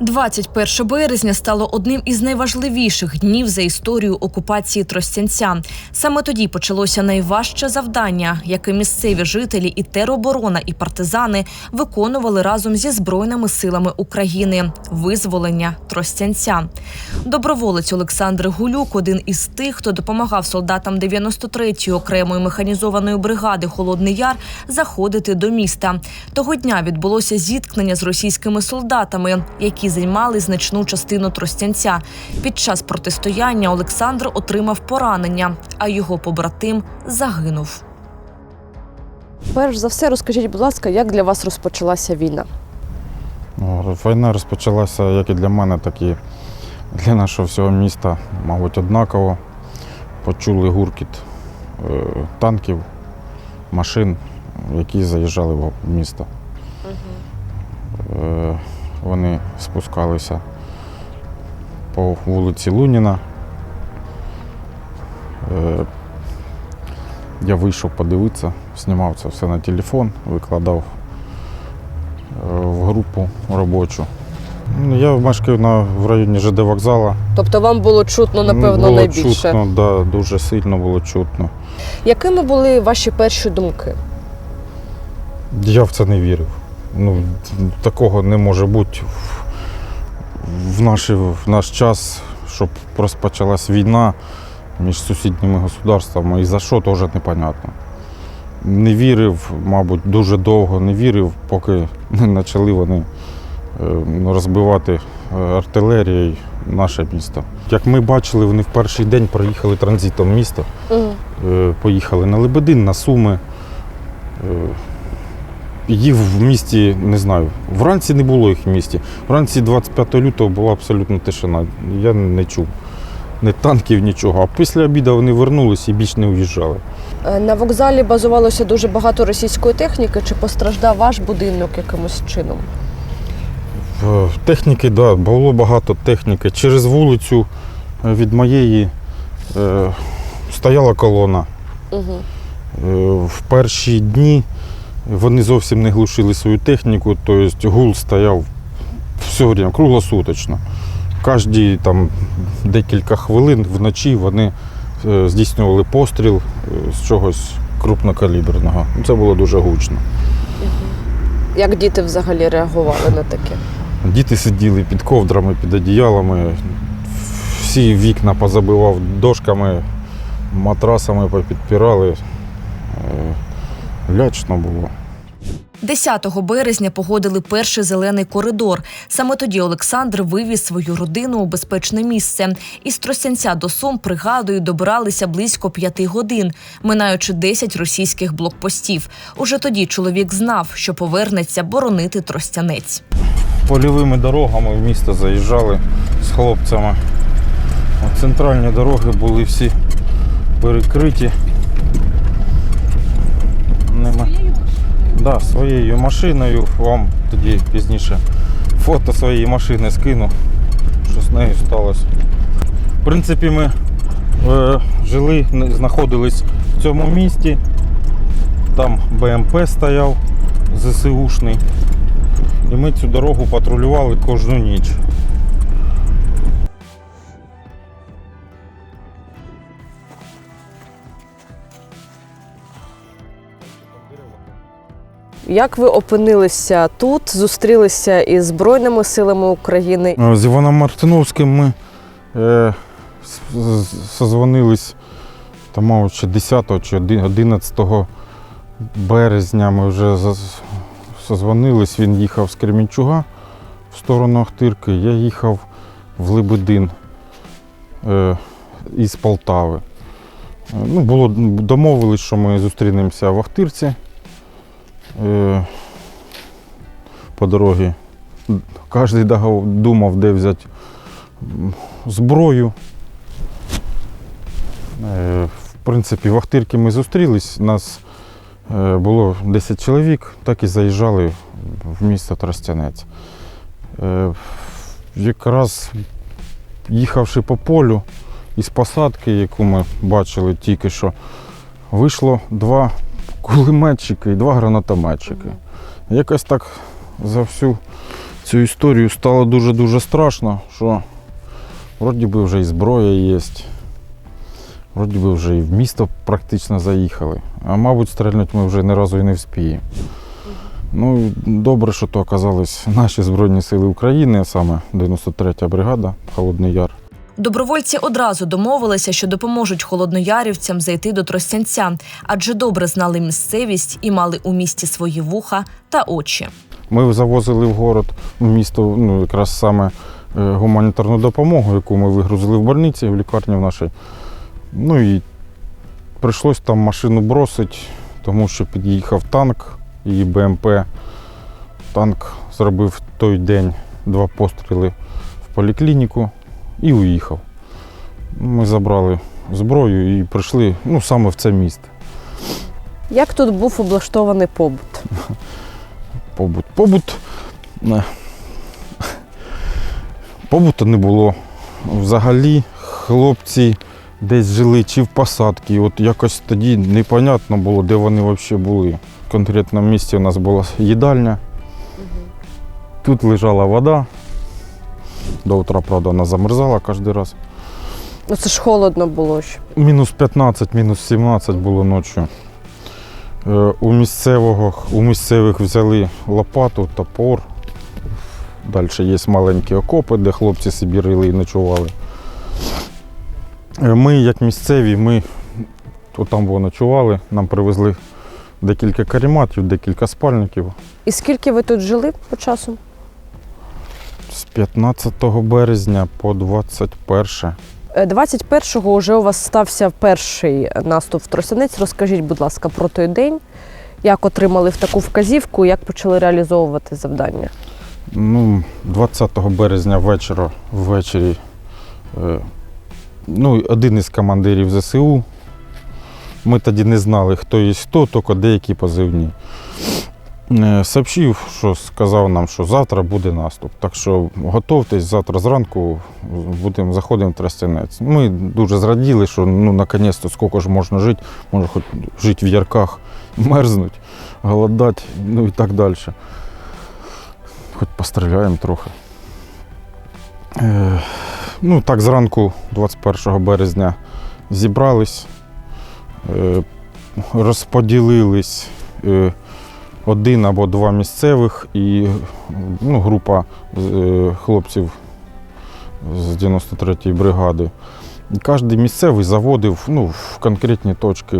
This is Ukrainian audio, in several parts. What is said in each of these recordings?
21 березня стало одним із найважливіших днів за історію окупації Тростянця. Саме тоді почалося найважче завдання, яке місцеві жителі і тероборона, і партизани виконували разом зі збройними силами України визволення Тростянця. Доброволець Олександр Гулюк один із тих, хто допомагав солдатам 93-ї окремої механізованої бригади Холодний Яр заходити до міста. Того дня відбулося зіткнення з російськими солдатами, які займали значну частину Тростянця. Під час протистояння Олександр отримав поранення, а його побратим загинув. Перш за все, розкажіть, будь ласка, як для вас розпочалася війна? Ну, Війна розпочалася як і для мене, так і для нашого всього міста, мабуть, однаково. Почули гуркіт е, танків, машин, які заїжджали в місто. Е, Вони спускалися по вулиці Луніна. Е, Я вийшов подивитися, знімав це все на телефон, викладав е, в групу робочу. Ну, Я мешкаю на, в районі ЖД вокзала. Тобто вам було чутно, напевно, було найбільше. чутно, да, дуже сильно було чутно. Якими були ваші перші думки? Я в це не вірив. Ну, такого не може бути в, в, наші, в наш час, щоб розпочалась війна між сусідніми государствами. І за що теж непонятно. Не вірив, мабуть, дуже довго не вірив, поки не почали вони е, розбивати е, артилерією наше місто. Як ми бачили, вони в перший день проїхали транзитом міста. Е, Поїхали на Лебедин, на Суми. Їх в місті не знаю. Вранці не було їх в місті. Вранці 25 лютого була абсолютно тишина. Я не чув ні танків, нічого. А після обіду вони вернулися і більш не уїжджали. Е, На вокзалі базувалося дуже багато російської техніки. Чи постраждав ваш будинок якимось чином? Техніки, да, було багато техніки. Через вулицю е, від моєї е, стояла колона. Угу. Е, В перші дні вони зовсім не глушили свою техніку, тобто гул стояв все время, круглосуточно. Кожні там декілька хвилин вночі вони е, здійснювали постріл е, з чогось крупнокаліберного. Це було дуже гучно. Як діти взагалі реагували на таке? Діти сиділи під ковдрами, під одіялами, всі вікна позабивав дошками, матрасами попідпирали. Лячно було. 10 березня погодили перший зелений коридор. Саме тоді Олександр вивіз свою родину у безпечне місце. Із Тростянця до Сум пригадою добиралися близько п'яти годин, минаючи 10 російських блокпостів. Уже тоді чоловік знав, що повернеться боронити Тростянець. Польовими дорогами в місто заїжджали з хлопцями. Центральні дороги були всі перекриті. Нема. Да, своєю машиною. Вам тоді пізніше фото своєї машини скину, що з нею сталося. В принципі, ми е, жили, знаходились в цьому місті. Там БМП стояв ЗСУшний. І ми цю дорогу патрулювали кожну ніч. Як ви опинилися тут, зустрілися із Збройними силами України? Е, З Іваном Мартиновським ми е, созвонились там, мабуть, ще 10 чи 11 березня. Ми вже созвонились. Він їхав з Кремінчуга в сторону Ахтирки. Я їхав в Лебедин е, із Полтави. Е, Ну, було, домовились, що ми зустрінемося в Ахтирці. Е, по дорозі Кожен думав, де взяти зброю. Е, В принципі, в Ахтирці ми зустрілись. Нас е, було 10 чоловік, так і заїжджали в місто Тростянець. Якраз їхавши по полю із посадки, яку ми бачили тільки що, вийшло два кулеметчики і два гранатометчики. Якось так за всю цю історію стало дуже-дуже страшно, що вроді би вже і зброя є. Вроді би вже і в місто практично заїхали. А мабуть, стрельнути ми вже ні разу і не вспіємо. Ну, добре, що то оказались наші Збройні Сили України, а саме 93-я бригада Холодний Яр. Добровольці одразу домовилися, що допоможуть холодноярівцям зайти до Тростянця, адже добре знали місцевість і мали у місті свої вуха та очі. Ми завозили в город, в місто, ну, якраз саме е, гуманітарну допомогу, яку ми вигрузили в больниці, в лікарні в нашій. Ну і прийшлось там машину бросити, тому що під'їхав танк і БМП. Танк зробив той день два постріли в поліклініку і уїхав. Ми забрали зброю і прийшли ну, саме в це місто. Як тут був облаштований побут? побут. Побут. не. Побута не було. Взагалі хлопці десь жили чи в посадці. От якось тоді непонятно було, де вони взагалі були. В конкретному місці у нас була їдальня. Тут лежала вода. До утра, правда, вона замерзала кожен раз. Ну це ж холодно було ще. Мінус 15, мінус 17 було ночі. Е, У місцевого, у місцевих взяли лопату, топор. Далі є маленькі окопи, де хлопці собі рили і ночували. Е, Ми, як місцеві, ми там ночували, нам привезли декілька карематів, декілька спальників. І скільки ви тут жили по часу? З 15 березня по 21. Е, 21-го вже у вас стався перший наступ в Тростянець. Розкажіть, будь ласка, про той день, як отримали в таку вказівку, як почали реалізовувати завдання. Ну, 20 березня вечора, ввечері е, ну, один із командирів ЗСУ. Ми тоді не знали, хто є хто, тільки деякі позивні. Е, Сообщив, що сказав нам, що завтра буде наступ. Так що готовтесь, завтра зранку будемо заходимо в Тростянець. Ми дуже зраділи, що ну, наконець-то скільки ж можна жити, можна хоч жити в ярках, мерзнуть, голодати, ну і так далі. Хоч постріляємо трохи. Е, ну, так, зранку, 21 березня, зібрались, е, розподілились е, один або два місцевих і ну, група е, хлопців з 93-ї бригади. Кожен місцевий заводив ну, в конкретні точки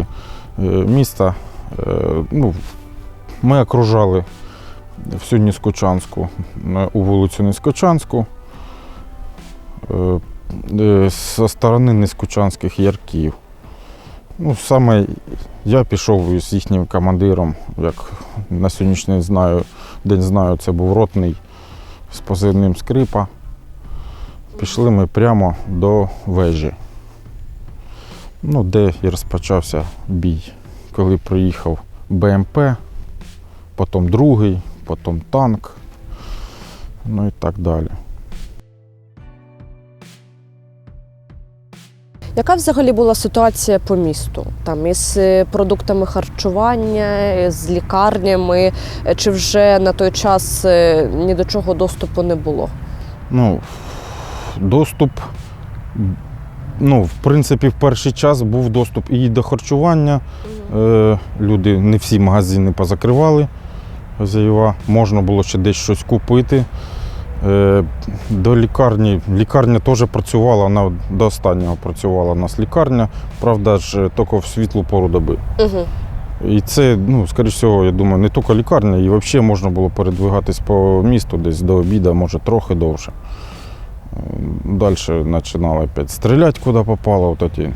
е, міста. Е, ну, ми окружали всю Ніскочанську, у вулицю Ніскочанську. Е, Зі сторони Ніскочанських ярків. Ну, саме я пішов із їхнім командиром, як на сьогоднішній знаю, день знаю, це був ротний з позивним скрипа. Пішли ми прямо до вежі, ну, де і розпочався бій. Коли приїхав БМП, потім другий, потім танк, ну і так далі. Яка взагалі була ситуація по місту? Там із е, продуктами харчування, з лікарнями, Е, чи вже на той час е, ні до чого доступу не було? Ну, доступ, ну, в принципі, в перший час був доступ і до харчування. Е, люди не всі магазини позакривали. Можна було ще десь щось купити. Е, до лікарні. Лікарня теж працювала, вона до останнього працювала у нас лікарня, правда ж, тільки в світлу пору доби. Угу. І це, ну, скоріш всього, я думаю, не тільки лікарня, і взагалі можна було передвигатись по місту десь до обіду, може трохи довше. Далі починали опять стріляти, куди попало. От ті.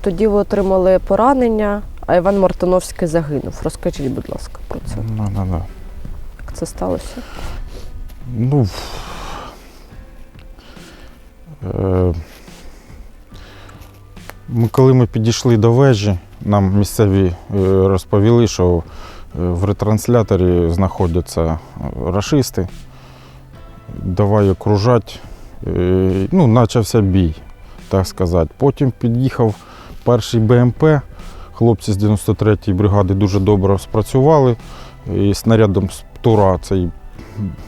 Тоді ви отримали поранення, а Іван Мартиновський загинув. Розкажіть, будь ласка, про це. Ну, ну, ну. Це сталося? Ну, е, коли ми підійшли до вежі, нам місцеві е, розповіли, що е, в ретрансляторі знаходяться е, рашисти. Давай окружати. Ну, почався бій, так сказати. Потім під'їхав перший БМП. Хлопці з 93-ї бригади дуже добре спрацювали. І снарядом з Тура цей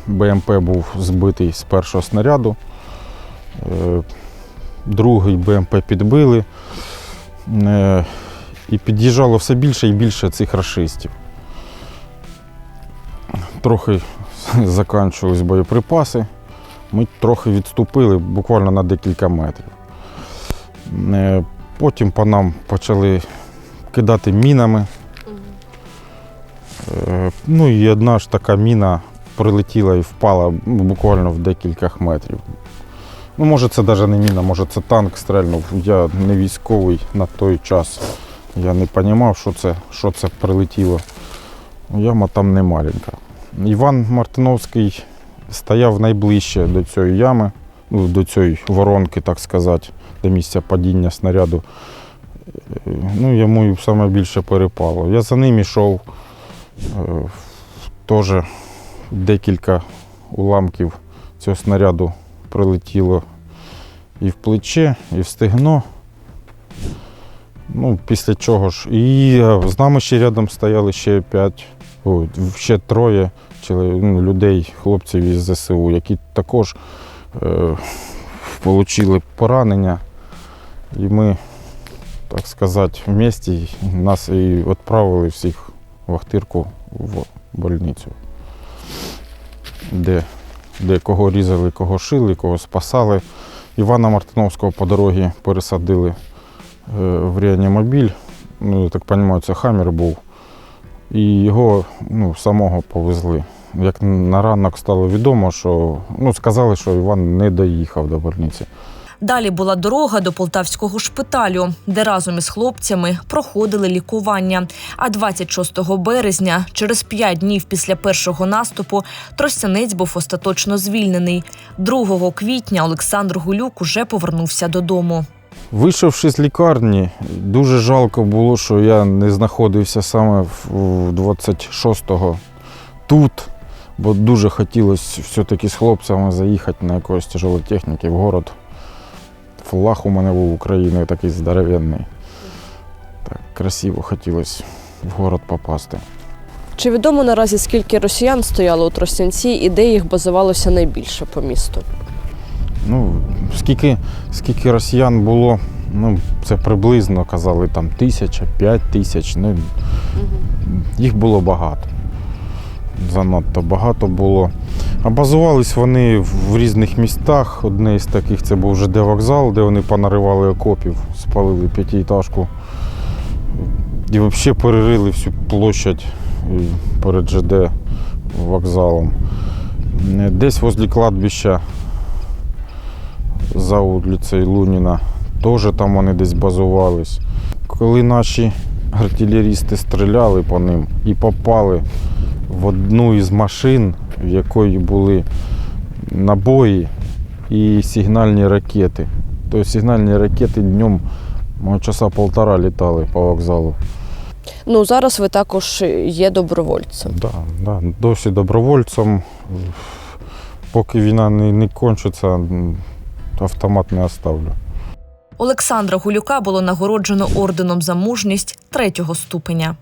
БМП був збитий з першого снаряду. Е, Другий БМП підбили. Е, І під'їжджало все більше і більше цих рашистів. Трохи закінчились боєприпаси. Ми трохи відступили буквально на декілька метрів. Е, Потім по нам почали кидати мінами. Ну і одна ж така міна прилетіла і впала буквально в декілька метрів. Ну, може, це навіть не міна, може це танк стрельнув. Я не військовий на той час. Я не розумів, що це, що це прилетіло. Яма там не маленька. Іван Мартиновський стояв найближче до цієї ями, ну, до цієї воронки, так сказати, до місця падіння снаряду. Е, Ну, йому і саме більше перепало. Я за ним йшов. Е, Теж декілька уламків цього снаряду прилетіло і в плече, і в стегно. Ну, після чого ж. І е, з нами ще рядом стояли ще п'ять, ще троє ну, людей, хлопців із ЗСУ, які також е, отримали поранення. І ми, так сказати, в місті нас і відправили всіх в Ахтирку в больницю, де, де кого різали, кого шили, кого спасали. Івана Мартиновського по дорозі пересадили е, в реанімобіль. Ну, я так розумію, це хамір був. І його ну, самого повезли. Як на ранок стало відомо, що ну, сказали, що Іван не доїхав до больниці. Далі була дорога до полтавського шпиталю, де разом із хлопцями проходили лікування. А 26 березня, через п'ять днів після першого наступу, Тростянець був остаточно звільнений. 2 квітня Олександр Гулюк уже повернувся додому. Вийшовши з лікарні, дуже жалко було, що я не знаходився саме в- в 26-го тут, бо дуже хотілося все-таки з хлопцями заїхати на якоїсь тяжелої техніки в город. Флаг у мене був України такий здоровенний. Так, красиво хотілося в город попасти. Чи відомо наразі скільки росіян стояло у Тростянці і де їх базувалося найбільше по місту? Ну, скільки, скільки росіян було, ну, це приблизно казали там тисяча, п'ять тисяч. Ну, їх було багато. Занадто багато було. А базувались вони в різних містах. Одне із таких це був ЖД вокзал, де вони понаривали окопів, спалили п'ятиэтажку. І взагалі перерили всю площадь е, перед ЖД вокзалом. Е, Десь возле кладбища за вулицею Луніна. Теж там вони десь базувались. Коли наші артилерісти стріляли по ним і попали в одну із машин, в якої були набої і сигнальні ракети. Тобто сигнальні ракети днем часа полтора літали по вокзалу. Ну зараз ви також є добровольцем. Да, да, досі добровольцем. Поки війна не, не кончиться, автомат не оставлю. Олександра Гулюка було нагороджено орденом за мужність третього ступеня.